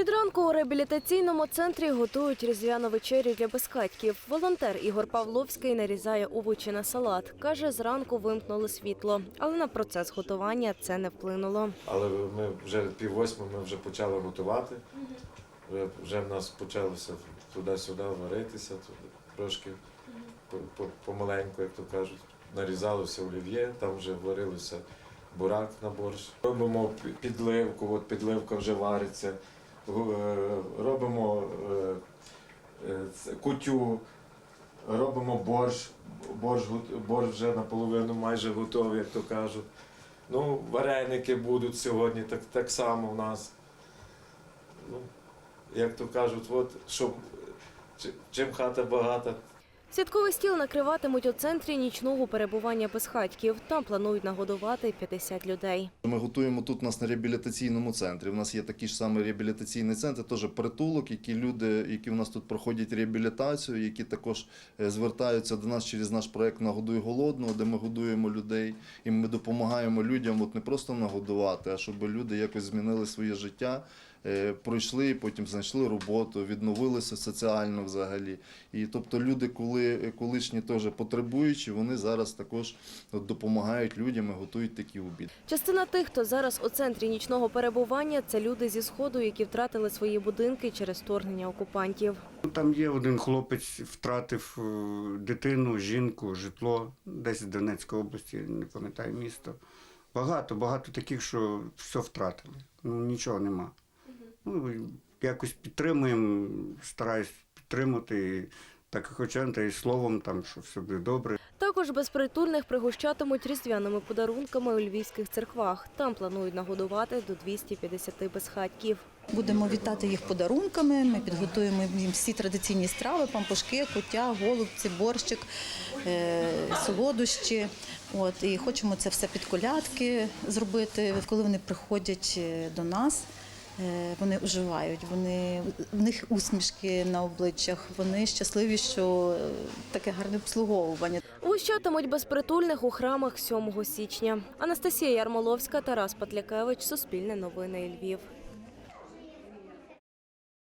Від ранку у реабілітаційному центрі готують різдвяну вечерю для безхатьків. Волонтер Ігор Павловський нарізає овочі на салат. Каже, зранку вимкнули світло, але на процес готування це не вплинуло. Але ми вже пів восьми ми вже почали готувати. Вже, вже в нас почалося туди-сюди варитися, туди, трошки по- по- помаленьку, як то кажуть. Нарізалося олів'є, там вже варилося бурак на борщ. Робимо підливку, от підливка вже вариться. Е, Робимо е, е, кутю, робимо борщ. Борщ, борщ вже наполовину майже готовий, як то кажуть. Ну, вареники будуть сьогодні так, так само в нас. Ну, як то кажуть, от, щоб чим хата багата, Святковий стіл накриватимуть у центрі нічного перебування безхатьків. Там планують нагодувати 50 людей. Ми готуємо тут нас на реабілітаційному центрі. У нас є такий ж самий реабілітаційний центр, теж притулок, які люди, які у нас тут проходять реабілітацію, які також е, звертаються до нас через наш проект Нагодуй голодного, де ми годуємо людей і ми допомагаємо людям от не просто нагодувати, а щоб люди якось змінили своє життя, пройшли, потім знайшли роботу, відновилися соціально взагалі. І тобто люди, коли колишні теж потребуючі, вони зараз також допомагають людям і готують такі обіди. Частина тих, хто зараз у центрі нічного перебування, це люди зі сходу, які втратили свої будинки через вторгнення окупантів. Там є один хлопець, втратив е, дитину, жінку, житло десь в Донецькій області, не пам'ятаю місто. Багато, багато таких, що все втратили. Ну нічого нема. Ну, якось підтримуємо, стараюсь підтримати. і Так хоча та і словом, там, що все буде добре. Також безпритульних пригощатимуть різдвяними подарунками у львівських церквах. Там планують нагодувати до 250 безхатьків. Будемо вітати їх подарунками. Ми підготуємо їм всі традиційні страви: пампушки, куття, голубці, борщик, е, солодощі. От і хочемо це все під колядки зробити. Коли вони приходять е, до нас. Е, Вони оживають, вони в них усмішки на обличчях. Вони щасливі, що е, таке гарне обслуговування. Вищатимуть безпритульних у храмах 7 січня. Анастасія Ярмоловська, Тарас Патлякевич, Суспільне новини Львів.